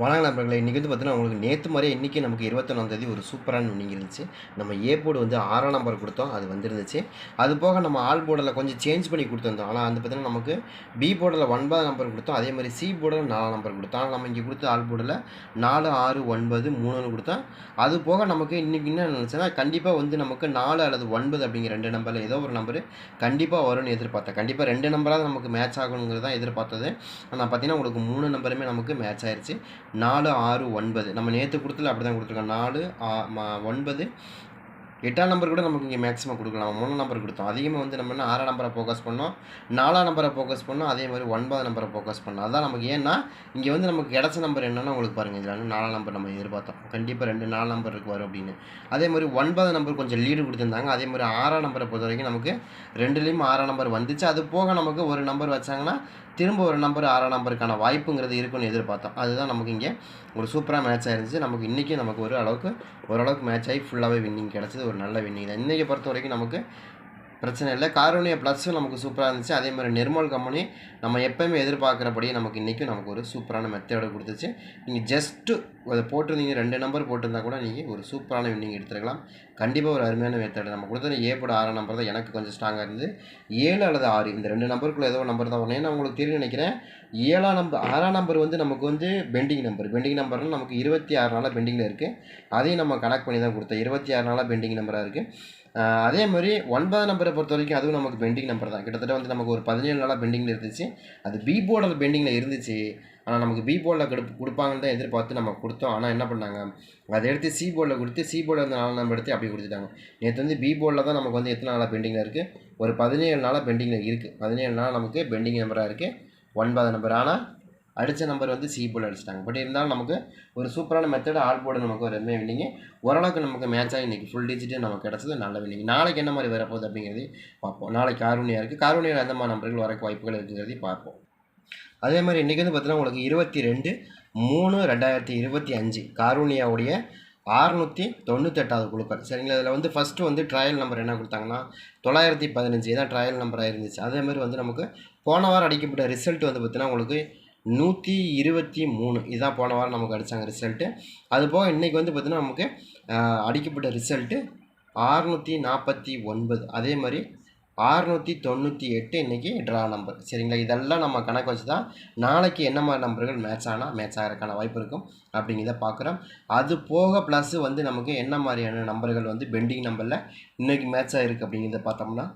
வணக்கம் நண்பர்களே இன்றைக்கி வந்து பார்த்தீங்கன்னா உங்களுக்கு நேற்று மாதிரியே இன்றைக்கி நமக்கு இருபத்தொன்னாந்தேதி ஒரு சூப்பரான வின்னிங் இருந்துச்சு. நம்ம ஏ போர்டு வந்து ஆறாம் நம்பர் கொடுத்தோம் அது வந்துருந்துச்சு. அது போக நம்ம ஆல் போர்டில் கொஞ்சம் சேஞ்ச் பண்ணி கொடுத்துருந்தோம். ஆனால் வந்து பார்த்தீங்கன்னா நமக்கு பி போர்டில் ஒன்பது நம்பர் கொடுத்தோம் அதே மாதிரி சி போர்டில் நாலாம் நம்பர் கொடுத்தோம். ஆனால் நம்ம இங்கே கொடுத்த ஆல் போர்டில் நாலு ஆறு ஒன்பது மூணுன்னு கொடுத்தோம். அது போக நமக்கு இன்றைக்கி என்ன நினச்சுன்னா கண்டிப்பாக வந்து நமக்கு நாலு அல்லது ஒன்பது அப்படிங்கிற ரெண்டு நம்பரில் ஏதோ ஒரு நம்பர் கண்டிப்பாக வரும்னு எதிர்பார்த்தேன். கண்டிப்பாக ரெண்டு நம்பராக நமக்கு மேட்ச் ஆகணுங்கிறது தான் எதிர்பார்த்தது. ஆனால் பார்த்தீங்கன்னா உங்களுக்கு மூணு நம்பருமே நமக்கு மேட்ச் ஆயிடுச்சு நாலு ஆறு ஒன்பது. நம்ம நேற்று கொடுத்துல அப்படி தான் கொடுத்துருக்கோம் நாலு ஆ- ஒன்பது எட்டாம் நம்பர் கூட நமக்கு இங்கே மேக்ஸிமம் கொடுக்கலாம். மூணு நம்பர் கொடுத்தோம். அதிகமாக வந்து நம்ம என்ன ஆறாம் நம்பரை ஃபோக்கஸ் பண்ணோம்? நாலாம் நம்பரை ஃபோக்கஸ் பண்ணோம். அதே மாதிரி ஒன்பதாம் நம்பரை ஃபோக்கஸ் பண்ணோம். அதான் நமக்கு ஏன்னா இங்கே வந்து நமக்கு கிடச்ச நம்பர் என்னென்னா உங்களுக்கு பாருங்கள் இதில் வந்து நாலாம் நம்பர் நம்ம எதிர்பார்த்தோம். கண்டிப்பாக ரெண்டு நாலு நம்பர் இருக்கு வரும் அப்படின்னு. அதே மாதிரி ஒன்பதாம் நம்பர் கொஞ்சம் லீடு கொடுத்துருந்தாங்க. அதே மாதிரி ஆறாம் நம்பரை பொறுத்த வரைக்கும் நமக்கு ரெண்டுலேயும் ஆறாம் நம்பர் வந்துச்சு. அது போக நமக்கு ஒரு நம்பர் வச்சாங்கன்னா திரும்ப ஒரு நம்பர் ஆறாம் நம்பருக்கான வாய்ப்புங்கிறது இருக்குன்னு எதிர்பார்த்தோம். அதுதான் நமக்கு இங்கே ஒரு சூப்பராக மேட்ச் ஆயிருந்துச்சு. நமக்கு இன்றைக்கி நமக்கு ஒரு அளவுக்கு ஓரளவுக்கு மேட்ச் ஆகி ஃபுல்லாகவே வின்னிங் கிடச்சிது. ஒரு நல்ல வின்னிங் தான் இன்றைக்கி பொறுத்த வரைக்கும் நமக்கு பிரச்சனை இல்லை. காரோனியா ப்ளஸ்ஸும் நமக்கு சூப்பராக இருந்துச்சு. அதே மாதிரி நிர்மல் கம்பெனி நம்ம எப்போயுமே எதிர்பார்க்குறபடி நமக்கு இன்றைக்கும் நமக்கு ஒரு சூப்பரான மெத்தேடை கொடுத்துச்சு. நீங்கள் ஜஸ்ட்டு அதை போட்டிருந்தீங்க ரெண்டு நம்பர் போட்டிருந்தா கூட நீங்கள் ஒரு சூப்பரான வின்னிங் எடுத்துருக்கலாம். கண்டிப்பாக ஒரு அருமையான மெத்தட் நம்ம கொடுத்தது ஏ போட ஆறாம் நம்பர் தான் எனக்கு கொஞ்சம் ஸ்ட்ராங்காக இருந்தது. ஏழு அல்லது ஆறு இந்த ரெண்டு நம்பருக்குள்ள ஏதோ நம்பர் தான் வரணும் ஏன்னா உங்களுக்கு தெரியும் நினைக்கிறேன் ஏழாம் நம்பர் ஆறாம் நம்பர் வந்து நமக்கு வந்து பெண்டிங் நம்பர் பெண்டிங் நம்பர்னால் நமக்கு இருபத்தி ஆறு நாளாக பெண்டிங்கில் இருக்குது அதையும் நம்ம கனெக்ட் பண்ணி தான் கொடுத்தோம் இருபத்தி ஆறு நாளாக பெண்டிங் நம்பராக இருக்குது அதே மாதிரி ஒன்பதாம் நம்பரை பொறுத்த வரைக்கும் அதுவும் நமக்கு பெண்டிங் நம்பர் தான். கிட்டத்தட்ட வந்து நமக்கு ஒரு பதினேழு நாளாக பெண்டிங்கில் இருந்துச்சு. அது பி போர்டர் பெண்டிங்கில் இருந்துச்சு. ஆனால் நமக்கு பி போர்டில் கொடு கொடுப்பாங்கன்னு தான் எதிர்பார்த்து நம்ம கொடுத்தோம். ஆனால் என்ன பண்ணாங்க? அதை எடுத்து சி போர்டில் கொடுத்து சி போர்டில் இருந்த நாலு நம்பர் எடுத்து அப்படி கொடுத்துட்டாங்க. நேற்று வந்து பி போர்டில் தான் நமக்கு வந்து எத்தனை நாளாக பெண்டிங்கில் இருக்குது ஒரு பதினேழு நாளாக பெண்டிங்கில் இருக்குது பதினேழு நாள் நமக்கு பெண்டிங் நம்பராக இருக்குது ஒன்பது நம்பர் ஆனால் அடித்த நம்பர் வந்து சி போல் அடிச்சிட்டாங்க. பட் இருந்தாலும் நமக்கு ஒரு சூப்பரான மெத்தட் ஆல் போர்டு நமக்கு ஒரு ரெண்டுமே வின்னிங்க ஓரளவுக்கு நமக்கு மேட்ச் ஆகி இன்றைக்கி ஃபுல் டிஜிட்டு நமக்கு கிடச்சது நல்ல வின்னிங் நாளைக்கு என்ன மாதிரி வரப்போகுது அப்படிங்கிறது பார்ப்போம். நாளைக்கு காரூனியா இருக்குது காரூனியில் எந்த மாதிரி நம்பர்கள் வரக்கு வாய்ப்புகள் இருக்குங்கிறதையும் பார்ப்போம். அதே மாதிரி இன்றைக்கி வந்து பார்த்தீங்கன்னா உங்களுக்கு இருபத்தி ரெண்டு மூணு ரெண்டாயிரத்தி இருபத்தி அஞ்சு காரூனியாவுடைய அறுநூற்றி தொண்ணூத்தெட்டாவது குழுக்கள். சரிங்களா? இதில் வந்து ஃபஸ்ட்டு வந்து ட்ரையல் நம்பர் என்ன கொடுத்தாங்கன்னா தொள்ளாயிரத்தி பதினஞ்சு இதான் ட்ரையல் நம்பராக இருந்துச்சு. அதே மாதிரி வந்து நமக்கு போன வாரம் அடிக்கப்பட்ட ரிசல்ட் வந்து பார்த்திங்கன்னா உங்களுக்கு நூற்றி இருபத்தி மூணு இதான் போன வாரம் நமக்கு அடித்தாங்க ரிசல்ட்டு அது போக இன்றைக்கி வந்து பார்த்திங்கன்னா நமக்கு அடிக்கப்பட்ட ரிசல்ட்டு அறுநூற்றி நாற்பத்தி ஒன்பது. அதே மாதிரி ஆறுநூற்றி தொண்ணூற்றி எட்டு இன்றைக்கி ட்ரா நம்பர் சரிங்களா? இதெல்லாம் நம்ம கணக்கு வச்சு தான் நாளைக்கு என்ன மாதிரி நம்பர்கள் மேட்ச் ஆனால் மேட்ச் ஆகிறதுக்கான வாய்ப்பு இருக்கும் அப்படிங்கிறத பார்க்குறோம் அது போக ப்ளஸ்ஸு வந்து நமக்கு என்ன மாதிரியான நம்பர்கள் வந்து பெண்டிங் நம்பரில் இன்றைக்கி மேட்ச் ஆகிருக்கு அப்படிங்கிறத பார்த்தோம்னா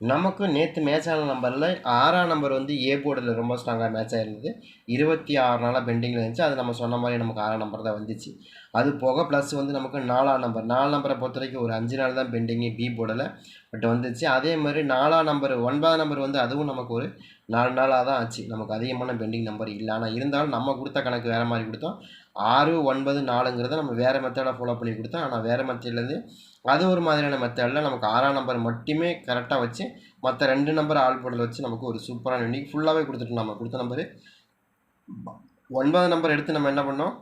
நமக்கு நேற்று மேட்ச் ஆன நம்பரில் ஆறாம் நம்பர் வந்து ஏ போர்டில் ரொம்ப ஸ்ட்ராங்காக மேட்ச் ஆகிருந்தது இருபத்தி ஆறு நாளாக பெண்டிங்கில் இருந்துச்சு. அது நம்ம சொன்ன மாதிரி நமக்கு ஆறாம் நம்பர் தான் வந்துச்சு. அது போக ப்ளஸ் வந்து நமக்கு நாலாம் நம்பர் நாலு நம்பரை பொறுத்த வரைக்கும் ஒரு அஞ்சு நாள் தான் பெண்டிங்கு பி போர்டில் பட் வந்துச்சு. அதே மாதிரி நாலாம் நம்பர் ஒன்பதாம் நம்பர் வந்து அதுவும் நமக்கு ஒரு நாலு நாளாக தான் ஆச்சு. நமக்கு அதிகமான பெண்டிங் நம்பர் இல்லை. ஆனால் இருந்தாலும் நம்ம கொடுத்த கணக்கு வேறு மாதிரி கொடுத்தோம். ஆறு ஒன்பது நாலுங்கிறத நம்ம வேறு மெத்தடை ஃபாலோ பண்ணி கொடுத்தோம். ஆனால் வேறு மெத்தட்லேருந்து அது ஒரு மாதிரியான மெத்தடில் நமக்கு ஆறாம் நம்பர் மட்டுமே கரெக்டாக வச்சு மற்ற ரெண்டு நம்பர் ஆள் போடல வச்சு நமக்கு ஒரு சூப்பரான இன்னைக்கு ஃபுல்லாகவே கொடுத்துட்டோம் நம்ம கொடுத்த நம்பரு ஒன்பது நம்பர் எடுத்து நம்ம என்ன பண்ணோம்?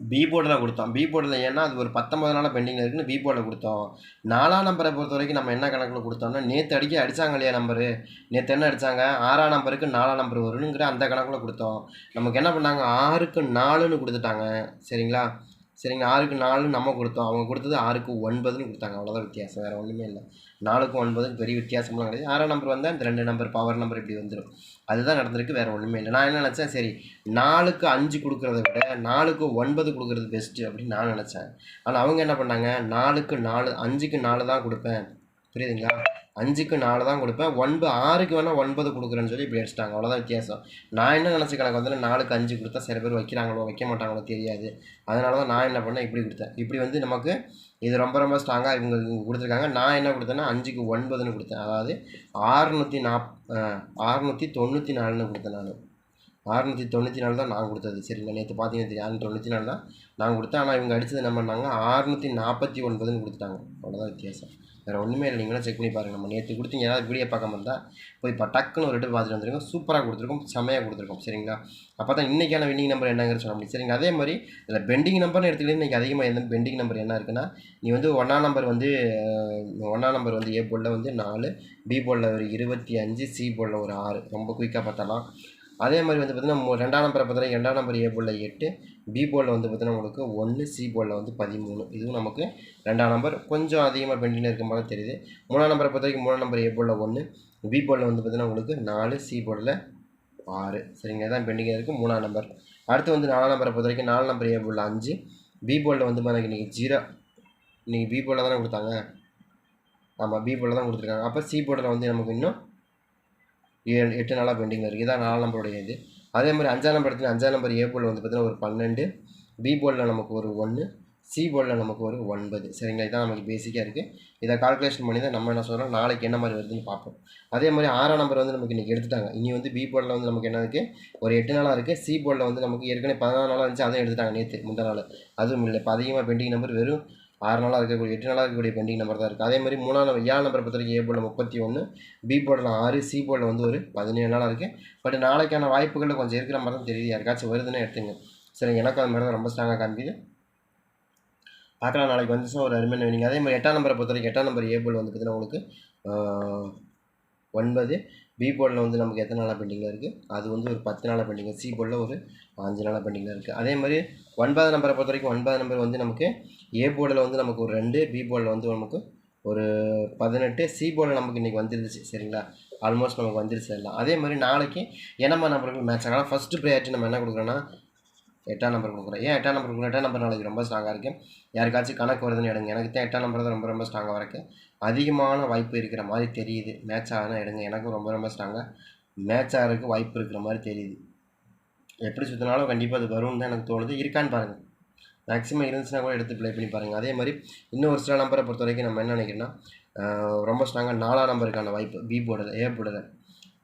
பி போர்டில் கொடுத்தோம். பி போர்டில் ஏன்னா அது ஒரு பத்தொம்பது நாளாக பெண்டிங்கில் இருக்குன்னு பி போர்டில் கொடுத்தோம். நாலாம் நம்பரை பொறுத்த வரைக்கும் நம்ம என்ன கணக்கில் கொடுத்தோம்னா நேற்று அடிக்க அடித்தாங்க இல்லையா நம்பரு நேற்று என்ன அடித்தாங்க ஆறாம் நம்பருக்கு நாலாம் நம்பர் வருங்கிற அந்த கணக்கில் கொடுத்தோம். நமக்கு என்ன பண்ணாங்க? ஆறுக்கு நாலுன்னு கொடுத்துட்டாங்க. சரிங்களா? சரிங்க ஆறுக்கு நாலு நம்ம கொடுத்தோம். அவங்க கொடுத்தது ஆறுக்கு ஒன்பதுன்னு கொடுத்தாங்க. அவ்வளோதான் வித்தியாசம். வேறு ஒன்றுமே இல்லை. நாலுக்கு ஒன்பதுக்கு பெரிய வித்தியாசம்லாம் கிடையாது. ஆறாம் நம்பர் வந்தால் அந்த ரெண்டு நம்பர் பவர் நம்பர் இப்படி வந்துடும் அதுதான் நடந்திருக்கு வேறு ஒன்றுமே இல்லை. நான் என்ன நினச்சேன் சரி நாலுக்கு அஞ்சு கொடுக்குறத விட நாலுக்கு ஒன்பது கொடுக்குறது பெஸ்ட்டு அப்படின்னு நான் நினச்சேன். ஆனால் அவங்க என்ன பண்ணாங்க நாலுக்கு நாலு அஞ்சுக்கு நாலு தான் கொடுப்பேன். புரியுதுங்களா? அஞ்சுக்கு நாலு தான் கொடுப்பேன். ஒன்பது ஆறுக்கு வேணால் ஒன்பது கொடுக்குறேன்னு சொல்லி இப்படி அடிச்சிட்டாங்க. அவ்வளோதான் வித்தியாசம். நான் என்ன நினச்ச கணக்கு வந்து நாலுக்கு அஞ்சு கொடுத்தா சில பேர் வைக்கிறாங்களோ வைக்க மாட்டாங்களோ தெரியாது. அதனால தான் நான் என்ன பண்ணேன் இப்படி கொடுத்தேன். இப்படி வந்து நமக்கு இது ரொம்ப ரொம்ப ஸ்ட்ராங்காக இவங்க இவங்க கொடுத்துருக்காங்க. நான் என்ன கொடுத்தேன்னா அஞ்சுக்கு ஒன்பதுன்னு கொடுத்தேன். அதாவது ஆறுநூற்றி நாப் ஆறுநூற்றி தொண்ணூற்றி நாலுன்னு கொடுத்தேன் நான். அறநூற்றி தொண்ணூற்றி நாலு தான் நான் கொடுத்தது. சரிங்களா நேற்று பார்த்தீங்கன்னா தெரியும். அறுநூற்றி தொண்ணூற்றி நாலு தான் நான் கொடுத்தேன். ஆனால் இவங்க அடித்தது என்ன பண்ணாங்க அறுநூற்றி நாற்பத்தி ஒன்பதுன்னு கொடுத்துட்டாங்க. அவ்வளோதான் வித்தியாசம். வேறு ஒன்றுமே இல்லை. நீங்களும் செக் பண்ணி பாருங்கள் நம்ம நேற்று கொடுத்தீங்க யாராவது வீடியோ பார்க்காம இருந்தால் போய் இப்போ டக்குன்னு ஒரு ரெட்டு பார்த்துட்டு வந்துருக்கோம். சூப்பராக கொடுத்துருக்கோம். செம்மையாக கொடுத்துருக்கோம். சரிங்களா? அப்போ தான் இன்றைக்கான வின்னிங் நம்பர் என்னங்கிற சொல்ல முடியும். சரிங்க. அதே மாதிரி இதில் பெண்டிங் நம்பர்னு எடுத்துக்கிட்டு இன்றைக்கி அதிகமாக எந்த பெண்டிங் நம்பர் என்ன இருக்குன்னா நீ வந்து ஒன்றாம் நம்பர் வந்து ஒன்றாம் நம்பர் வந்து ஏ போர்டில் வந்து நாலு பி போர்டில் ஒரு இருபத்தி அஞ்சு சி போர்டில் ஒரு ஆறு. ரொம்ப குயிக்காக பார்த்தாலாம் அதே மாதிரி வந்து பார்த்திங்கன்னா ரெண்டாம் நம்பரை பார்த்தீங்கன்னா ரெண்டாம் நம்பர் ஏ போலில் எட்டு பி போலில் வந்து பார்த்திங்கன்னா உங்களுக்கு ஒன்று சி போலில் வந்து பதிமூணு. இதுவும் நமக்கு ரெண்டாம் நம்பர் கொஞ்சம் அதிகமாக பெண்டிங்கில் இருக்க மாதிரி தெரியுது. மூணாம் நம்பரை பொறுத்த வரைக்கும் மூணாம் நம்பர் ஏ போலில் ஒன்று பி போலில் வந்து பார்த்திங்கன்னா உங்களுக்கு நாலு சி போலில் ஆறு. சரிங்க தான் பெண்டிங்கில் இருக்குது மூணாம் நம்பர் அடுத்து வந்து நாலாம் நம்பரை பொறுத்த வரைக்கும் நாலு நம்பர் ஏ போலில் அஞ்சு பி போலில் வந்து பார்த்தீங்கன்னா இன்றைக்கி ஜீரோ. இன்றைக்கி பி போலில் தானே கொடுத்தாங்க? ஆமாம் பி போர்டில் தான் கொடுத்துருக்காங்க. அப்போ சி போர்டில் வந்து நமக்கு இன்னும் ஏழு எட்டு நாளாக பெண்டிங்கில் இருக்குது இதான் நாலாம் நம்பருடைய இது. அதே மாதிரி அஞ்சாம் நம்பர் எடுத்து அஞ்சாம் நம்பர் ஏ போல் வந்து பார்த்தீங்கன்னா ஒரு பன்னெண்டு. பி போலில் நமக்கு ஒரு ஒன்று சி போலில் நமக்கு ஒரு ஒன்பது. சரிங்களா? இதான் நமக்கு பேசிக்காக இருக்குது இதை கால்குலேஷன் பண்ணி தான் நம்ம என்ன சொல்கிறோம் நாளைக்கு என்ன மாதிரி வருதுன்னு பார்ப்போம். அதே மாதிரி ஆறாம் நம்பர் வந்து நமக்கு இன்றைக்கி எடுத்துட்டாங்க. இனி வந்து பி போர்டில் வந்து நமக்கு என்ன இருக்குது ஒரு எட்டு நாளாக இருக்குது சி போர்டில் வந்து நமக்கு ஏற்கனவே பதினாறு நாளாக இருந்துச்சு. அதையும் எடுத்துட்டாங்க நேற்று முந்தா நாள். அதுவும் இல்லை. இப்போ அதிகமாக பெண்டிங் நம்பர் வெறும் ஆறு நாளாக இருக்கக்கூடிய எட்டு நாளாக இருக்கக்கூடிய பெண்டிங் நம்பர் தான் இருக்குது அதே மாதிரி மூணாம் நம்பர் ஏழாம் நம்பர் பொறுத்த வரைக்கும் ஏ போர்டில் முப்பத்தி ஒன்று பி போர்டில் ஆறு சி போர்டில் வந்து ஒரு பதினேழு நாளாக இருக்குது பட் நாளைக்கான வாய்ப்புகளில் கொஞ்சம் இருக்கிற மாதிரி தான் தெரியுது. யாருக்காச்சும் வருதுன்னு எடுத்துங்க. சரிங்க எனக்கும் அது மாதிரி தான் ரொம்ப ஸ்ட்ராங்காக காமிக்குது. பார்க்கலாம் நாளைக்கு வந்துச்சுன்னா ஒரு அருமையான வேணுங்க அதே மாதிரி எட்டாம் நம்பரை பொறுத்த வரைக்கும் எட்டாம் நம்பர் ஏ போர்டில் வந்து பார்த்தீங்கன்னா உங்களுக்கு ஒன்பது பி போர்டில் வந்து நமக்கு எத்தனை நாளாக பெண்டிங்கில் இருக்குது அது வந்து ஒரு பத்து நாளாக பெண்டிங் சி போர்டில் ஒரு அஞ்சு நாளாக பெண்டிங்கில் இருக்குது அதே மாதிரி ஒன்பதாம் நம்பரை பொறுத்த வரைக்கும் ஒன்பதாம் நம்பர் வந்து நமக்கு ஏ போர்டில் வந்து நமக்கு ஒரு ரெண்டு பி போர்டில் வந்து நமக்கு ஒரு பதினெட்டு சி போர்டில் நமக்கு இன்றைக்கி வந்துருச்சு சரிங்களா? ஆல்மோஸ்ட் நமக்கு வந்துருச்சு எல்லாம். அதே மாதிரி நாளைக்கு என்னம்மா நம்பர்கள் மேட்ச் ஆகலாம் ஃபஸ்ட்டு ப்ரையாரிட்டி நம்ம என்ன கொடுக்குறோன்னா எட்டாம் நம்பர் கொடுக்குறேன். ஏன் எட்டாம் நம்பர் கொடுக்குறோம் எட்டாம் நம்பர் நாளைக்கு ரொம்ப ஸ்ட்ராங்காக இருக்குது யாருக்காச்சும் கணக்கு வருதுன்னு எடுங்க. எனக்கு தான் எட்டாம் நம்பர் தான் ரொம்ப ரொம்ப ஸ்ட்ராங்காக இருக்குது அதிகமான வாய்ப்பு இருக்கிற மாதிரி தெரியுது. மேட்ச் ஆகுனா எடுங்க. எனக்கும் ரொம்ப ரொம்ப ஸ்ட்ராங்காக மேட்ச் ஆகிறதுக்கு வாய்ப்பு இருக்கிற மாதிரி தெரியுது. எப்படி சுற்றினாலும் கண்டிப்பாக அது வரும்னு தான் எனக்கு தோணுது. இருக்கான்னு பாருங்கள் மேக்ஸிமம் இருந்துச்சுன்னா கூட எடுத்து ப்ளே பண்ணி பாருங்கள் அதே மாதிரி இன்னும் ஒரு சில நம்பரை பொறுத்த வரைக்கும் நம்ம என்ன நினைக்கிறோன்னா ரொம்ப ஸ்ட்ராங்காக நாலாம் நம்பருக்கான வாய்ப்பு. பி போடுறது ஏ போடுறது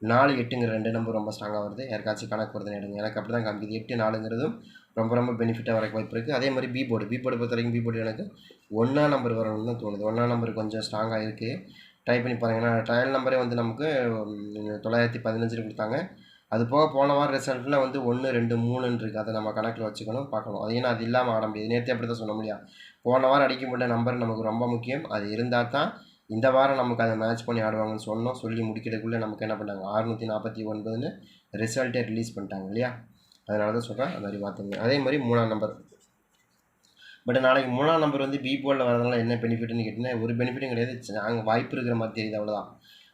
நாலு எட்டுங்கிற ரெண்டு நம்பர் ரொம்ப ஸ்ட்ராங்காக வருது. யாருக்காச்சும் கணக்கு வருதுன்னு எடுங்க. எனக்கு அப்படி தான் காமிக்குது எட்டு நாலுங்கிறதும் ரொம்ப ரொம்ப பெனிஃபிட்டாக வரக்கு வாய்ப்பு இருக்குது அதே மாதிரி பி போர்டு பி போர்டு பொறுத்த வரைக்கும் பி போர்டு எனக்கு ஒன்றா நம்பர் வரணும்னு தான் தோணுது. ஒன்றா நம்பர் கொஞ்சம் ஸ்ட்ராங்காக இருக்குது ட்ரை பண்ணி பாருங்கன்னா ட்ரையல் நம்பரே வந்து நமக்கு தொள்ளாயிரத்தி பதினஞ்சில் கொடுத்தாங்க. அது போக போன வாரம் ரிசல்ட்டில் வந்து ஒன்று ரெண்டு மூணுன்னு இருக்குது அதை நம்ம கணக்கில் வச்சுக்கணும் பார்க்கணும். அது ஏன்னா அது இல்லாமல் ஆட முடியாது. நேற்று அப்படி தான் சொல்ல முடியாது போன வாரம் அடிக்கப்பட்ட நம்பர் நமக்கு ரொம்ப முக்கியம். அது இருந்தால் தான் இந்த வாரம் நமக்கு அதை மேட்ச் பண்ணி ஆடுவாங்கன்னு சொன்னோம். சொல்லி முடிக்கிறதுக்குள்ளே நமக்கு என்ன பண்ணாங்க? அறுநூற்றி நாற்பத்தி ஒன்பதுன்னு ரிசல்ட்டே ரிலீஸ் பண்ணிட்டாங்க இல்லையா? அதனால தான் சொல்கிறேன் அது மாதிரி பார்த்துங்க அதே மாதிரி மூணாம் நம்பர் பட் நாளைக்கு மூணாம் நம்பர் வந்து பி போலில் வரதுனால என்ன பெனிஃபிட்னு கேட்டிங்கன்னா ஒரு பெனிஃபிட்டும் கிடையாது. நாங்கள் வாய்ப்பு இருக்கிற மாதிரி தெரியுது அவ்வளோதான்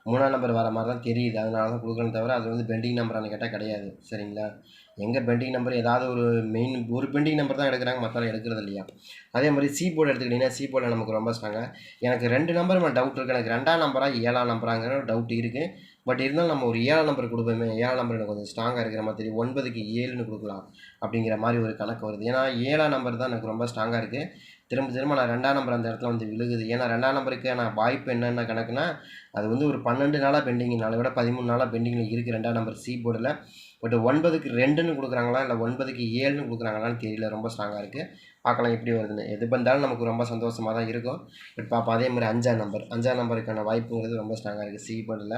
மூணாம் நம்பர் வர மாதிரி தான் தெரியுது. அதனால தான் கொடுக்குறேன்னு தவிர அது வந்து பெண்டிங் நம்பரானு கேட்டால் கிடையாது. சரிங்களா? எங்கே பெண்டிங் நம்பர் ஏதாவது ஒரு மெயின் ஒரு பெண்டிங் நம்பர் தான் எடுக்கிறாங்க மற்ற எடுக்கிறது இல்லையா? அதே மாதிரி சி போர்டு எடுத்துக்கிட்டிங்கன்னா சி போர்டில் நமக்கு ரொம்ப ஸ்ட்ராங்காக எனக்கு ரெண்டு நம்பர் மேலே டவுட் இருக்குது எனக்கு ரெண்டாம் நம்பராக ஏழாம் நம்பராங்கிற டவுட் இருக்குது பட் இருந்தாலும் நம்ம ஒரு ஏழாம் நம்பர் கொடுப்போமே ஏழாம் நம்பர் எனக்கு கொஞ்சம் ஸ்ட்ராங்காக இருக்கிற மாதிரி ஒன்பதுக்கு ஏழுன்னு கொடுக்கலாம் அப்படிங்கிற மாதிரி ஒரு கணக்கு வருது. ஏன்னா ஏழாம் நம்பர் தான் எனக்கு ரொம்ப ஸ்ட்ராங்காக இருக்குது திரும்ப திரும்ப நான் ரெண்டாம் நம்பர் அந்த இடத்துல வந்து விழுகுது. ஏன்னா ரெண்டாம் நம்பருக்கு நான் வாய்ப்பு என்னென்ன கணக்குனா அது வந்து ஒரு பன்னெண்டு நாளாக பெண்டிங் நாளை விட பதிமூணு நாளாக பெண்டிங்கில் இருக்குது ரெண்டாம் நம்பர் சி போர்டில் பட் ஒன்பதுக்கு ரெண்டுன்னு கொடுக்குறாங்களா இல்லை ஒன்பதுக்கு ஏழுன்னு கொடுக்குறாங்களான்னு தெரியல. ரொம்ப ஸ்ட்ராங்காக இருக்குது பார்க்கலாம் எப்படி வருதுன்னு. எது வந்தாலும் நமக்கு ரொம்ப சந்தோஷமாக தான் இருக்கும். பட் பார்ப்போம். அதே மாதிரி அஞ்சாம் நம்பர் அஞ்சாம் நம்பருக்கான வாய்ப்புங்கிறது ரொம்ப ஸ்ட்ராங்காக இருக்குது சி போர்டில்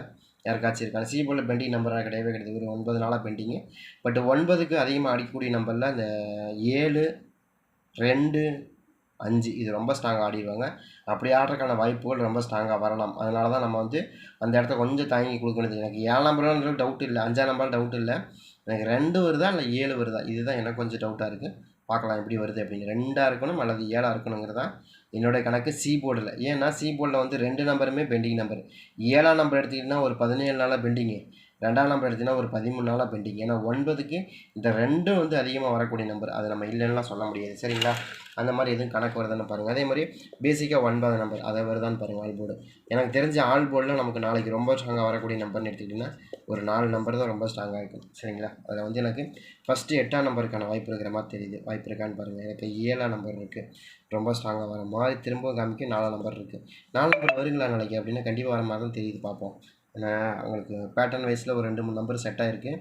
யாருக்காச்சும் இருக்காங்க. சி போர்டில் பெண்டிங் நம்பராக கிடையவே கிடையாது. ஒரு ஒன்பது நாளாக பெண்டிங்கு பட் ஒன்பதுக்கு அதிகமாக அடிக்கக்கூடிய நம்பரில் அந்த ஏழு ரெண்டு அஞ்சு. இது ரொம்ப ஸ்ட்ராங்காக ஆடிடுவாங்க. அப்படி ஆடுறதுக்கான வாய்ப்புகள் ரொம்ப ஸ்ட்ராங்காக வரலாம். அதனால தான் நம்ம வந்து அந்த இடத்த கொஞ்சம் தாங்கி கொடுக்கணுது. எனக்கு ஏழு நம்பர்லாம் டவுட் இல்லை. அஞ்சாம் நம்பர் டவுட் இல்லை. எனக்கு ரெண்டு வருதா இல்லை ஏழு வருதா? இதுதான் எனக்கு கொஞ்சம் டவுட்டாக இருக்குது பார்க்கலாம் எப்படி வருது அப்படின்னு. ரெண்டாக இருக்கணும் அல்லது ஏழாக இருக்கணுங்கிறதான் என்னோட கணக்கு. சி போர்டில் ஏன்னா சி போர்டில் வந்து ரெண்டு நம்பருமே பெண்டிங் நம்பர் ஏழாம் நம்பர் எடுத்துக்கிட்டிங்கன்னா ஒரு பதினேழு நாளாக பெண்டிங்கு ரெண்டாம் நம்பர் எடுத்திங்கன்னா ஒரு பதிமூணு நாளாக பெண்டிங் ஏன்னா ஒன்பதுக்கு இந்த ரெண்டும் வந்து அதிகமாக வரக்கூடிய நம்பர் அதை நம்ம இல்லைன்னா சொல்ல முடியாது. சரிங்களா? அந்த மாதிரி எதுவும் கணக்கு வருதுன்னு பாருங்கள் அதே மாதிரி பேசிக்காக ஒன்பது நம்பர் அதை வருதான்னு பாருங்கள் ஆல் போர்டு எனக்கு தெரிஞ்ச ஆல் போர்டில் நமக்கு நாளைக்கு ரொம்ப ஸ்ட்ராங்காக வரக்கூடிய நம்பர்னு எடுத்துக்கிட்டிங்கன்னா ஒரு நாலு நம்பர் தான் ரொம்ப ஸ்ட்ராங்காக இருக்கும். சரிங்களா? அதில் வந்து எனக்கு ஃபஸ்ட்டு எட்டாம் நம்பருக்கான வாய்ப்பு இருக்கிற மாதிரி தெரியுது. வாய்ப்பு இருக்கான்னு பாருங்கள் எனக்கு ஏழாம் நம்பர் இருக்குது ரொம்ப ஸ்ட்ராங்காக வர மாதிரி திரும்பவும் காமிக்க நாலாம் நம்பர் இருக்குது நாலு நம்பர் வருங்களா நாளைக்கு அப்படின்னா கண்டிப்பாக வர மாதிரி தான் தெரியுது. பார்ப்போம். ஏன்னா பேட்டர்ன் வைஸில் ஒரு ரெண்டு மூணு நம்பர் செட் ஆகிருக்கு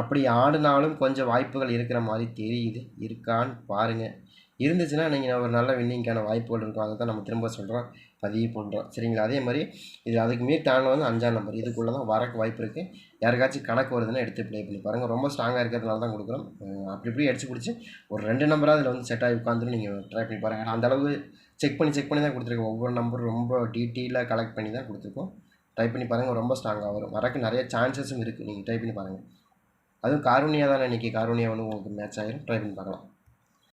அப்படி ஆடினாலும் கொஞ்சம் வாய்ப்புகள் இருக்கிற மாதிரி தெரியுது. இருக்கான்னு பாருங்கள் இருந்துச்சுன்னா நீங்கள் ஒரு நல்ல வின்னிங்க்கான வாய்ப்புகள் இருக்கும். அதை தான் நம்ம திரும்ப சொல்கிறோம் பதிவு பண்ணுறோம் சரிங்களா? அதே மாதிரி இது அதுக்கு மீறி தாண்டில் வந்து அஞ்சாம் நம்பர் இதுக்குள்ளே தான் வரக்கு வாய்ப்பு இருக்குது யாருக்காச்சும் கணக்கு வருதுன்னா எடுத்து ப்ளே பண்ணி பாருங்கள் ரொம்ப ஸ்ட்ராங்காக இருக்கிறதுனால தான் கொடுக்குறோம். அப்படி இப்படி அடிச்சு பிடிச்சி ஒரு ரெண்டு நம்பராக அதில் வந்து செட் ஆகி உட்காந்துட்டு நீங்கள் ட்ரை பண்ணி பாருங்கள் அந்த அளவு செக் பண்ணி செக் பண்ணி தான் கொடுத்துருக்கோம். ஒவ்வொரு நம்பரும் ரொம்ப டீட்டெயிலாக கலெக்ட் பண்ணி தான் கொடுத்துருக்கோம். ட்ரை பண்ணி பாருங்கள் ரொம்ப ஸ்ட்ராங்காக வரும். வரக்கு நிறைய சான்சஸும் இருக்குது நீங்கள் ட்ரை பண்ணி பாருங்கள் அதுவும் காரூனியா தானே இன்றைக்கி காரூனியா வந்து உங்களுக்கு மேட்ச் ஆகிடும் ட்ரை பண்ணி பார்க்கலாம்.